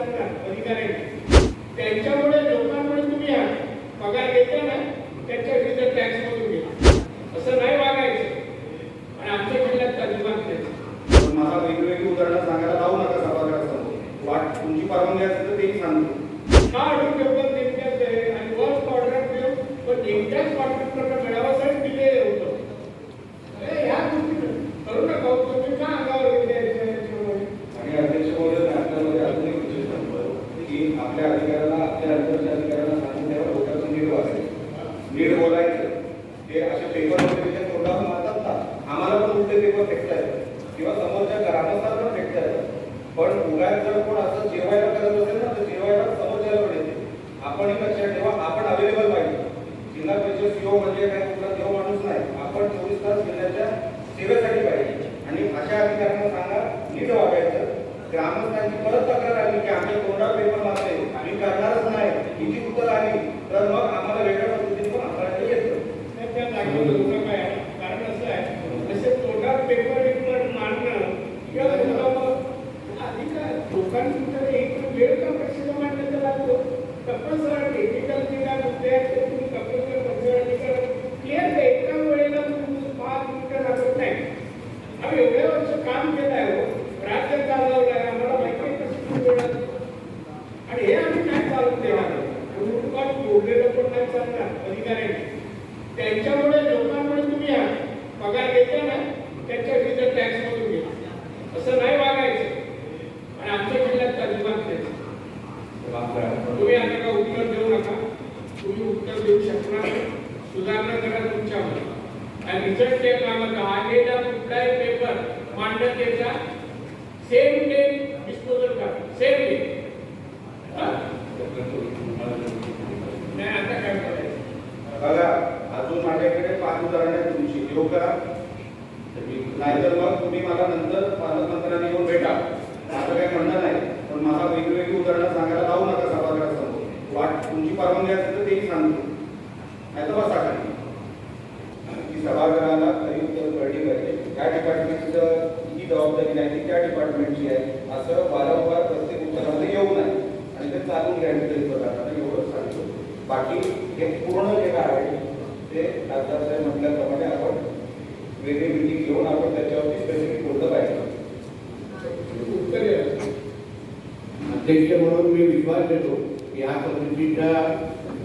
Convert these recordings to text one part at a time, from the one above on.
चालणार अधिकाऱ्यांनी त्यांच्यामुळे लोकांमुळे तुम्ही पगार घेतला ना त्यांच्या टॅक्स मधून घ्या. असं नाही वागायचं. आणि आमच्या जिल्ह्यात नाही पण मला वेगवेगळी उदाहरणं सांगायला लावू नका सभागृहासमोर. वाट तुमची परवानगी असेल तर तेही सांगतो हा अडून पेपर नेमक्याच आहे आणि वर्क ऑर्डर देऊ पण नेमक्याच कॉन्ट्रॅक्टरला मिळावासाठी डिले होतं अरे या गोष्टी करू नका हो, तुम्ही का अंगावर घेतले याच्यामुळे आणि अध्यक्ष महोदय आपल्यामध्ये अजून एक विशेष सांगतो की आपल्या अधिकाऱ्यांना आपल्या अंतरच्या अधिकाऱ्यांना सांगून द्यावं डोक्यातून नीट वाचायचं. नीट बोलायचं. ते असे पेपर वगैरे तोंडावर मारतात ना आम्हाला पण उलटे पेपर फेकता येतात किंवा समोरच्या ग्रामस्थांना पण फेकता येतात पण उगाच जर कोण असं जेवायला करत असेल ना तर जेवायला समोरच्याला पण येते. आपणही लक्षात ठेवा आपण अवेलेबल पाहिजे. जिल्हा परिषद सीओ म्हणजे काय कुठला देव माणूस नाही. आपण चोवीस तास जिल्ह्याच्या सेवेसाठी पाहिजे. आणि अशा अधिकाऱ्यांना सांगा ग्रामस्थांची परत तक्रार आली की आमच्या तोंडावर पेपर मारले आम्ही करणारच नाही. ही उत्तर आली? तर मग आम्हाला वेगळ्या पद्धतीने पण हाताळता येतं तर त्या जागेवर होतं काय कारण असं आहे जसे तोंडात पेपर विपर मारणं किंवा तुला अधिकार लोकांकडे एक वेळ का प्रश्न मांडण्याचा लागतो तपसर टेक्निकल जे काय मुद्दे आहेत ते तुम्ही तपसर पंचवार्षिक क्लिअर आहे एका वेळेला तुम्ही पाच मिनिटं लागत नाही आम्ही एवढ्या वर्ष काम केलं आहे हो. राज्य चालवलं आहे आम्हाला माहिती आहे कशी किती वेळ लागतो. आणि हे आम्ही काय चालून देणार उलटपाट बोललेलं पण नाही चालणार अधिकाऱ्यांनी त्यांच्यामुळे लोकांमुळे तुम्ही या पगार घेतला ना त्यांच्या तिथं टॅक्स मधून घ्या असं नाही वागायचं आणि आमच्या जिल्ह्यात अजिबात नाही तुम्ही आता का उत्तर देऊ नका तुम्ही उत्तर देऊ शकणार सुधारणा करा तुमच्यावर आणि रिझल्ट चेक मागत आलेला कुठलाही पेपर मांडण्याचा सेम बघा अजून माझ्याकडे पाच उदाहरण आहे तुमची. देऊ का? नाहीतर मग तुम्ही मला नंतर पालकमंत्र्यांनी येऊन भेटा. माझं काही म्हणणं नाही पण मला वेगवेगळी उदाहरणं सांगायला लावू नका सभागृहासमोर. वाट तुमची परवानगी असेल तर तेही सांगतो नाही तर बसा खाली की सभागृहाला खरी उत्तर कळली पाहिजे त्या डिपार्टमेंटचं ही जबाबदारी नाही ती त्या आहे. असं वारंवार प्रत्येक उत्तरामध्ये येऊ नये आणि ते चालून घ्यायचं तरी प्रकारनं एवढंच सांगतो. बाकी हे पूर्ण जे काय आहे ते खासदार साहेब म्हटल्याप्रमाणे आपण वेगळी मिटिंग घेऊन आपण त्याच्यावरती स्पेसिफिक बोललं पाहिजे. उत्तर अध्यक्ष म्हणून मी विश्वास देतो की या पद्धतीचा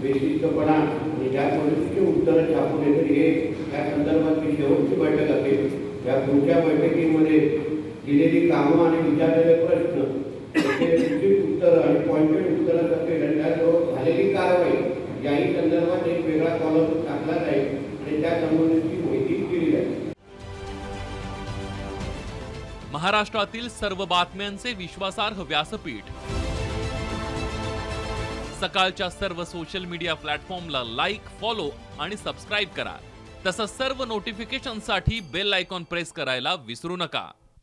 बेशिस्तपणा आणि ज्या पद्धतीचे उत्तरं छापून येतील हे या संदर्भातली शेवटची बैठक असेल. या पुढच्या बैठकीमध्ये दिलेली कामं आणि विचारलेले प्रश्न त्याचे उचित आणि पॉइंटेड उत्तरं असेल झालेली कारवाई याही संदर्भात एक वेगळा कॉलम टाकला जाईल आणि त्या संबंधीची माहिती दिली जाईल. महाराष्ट्रातील सर्व बातम्यांचे विश्वासार्ह व्यासपीठ. सकाळच्या सर्व सोशल मीडिया प्लॅटफॉर्मला लाईक फॉलो आणि सबस्क्राईब करा. तसंच सर्व नोटिफिकेशनसाठी बेल आयकॉन प्रेस करायला विसरू नका.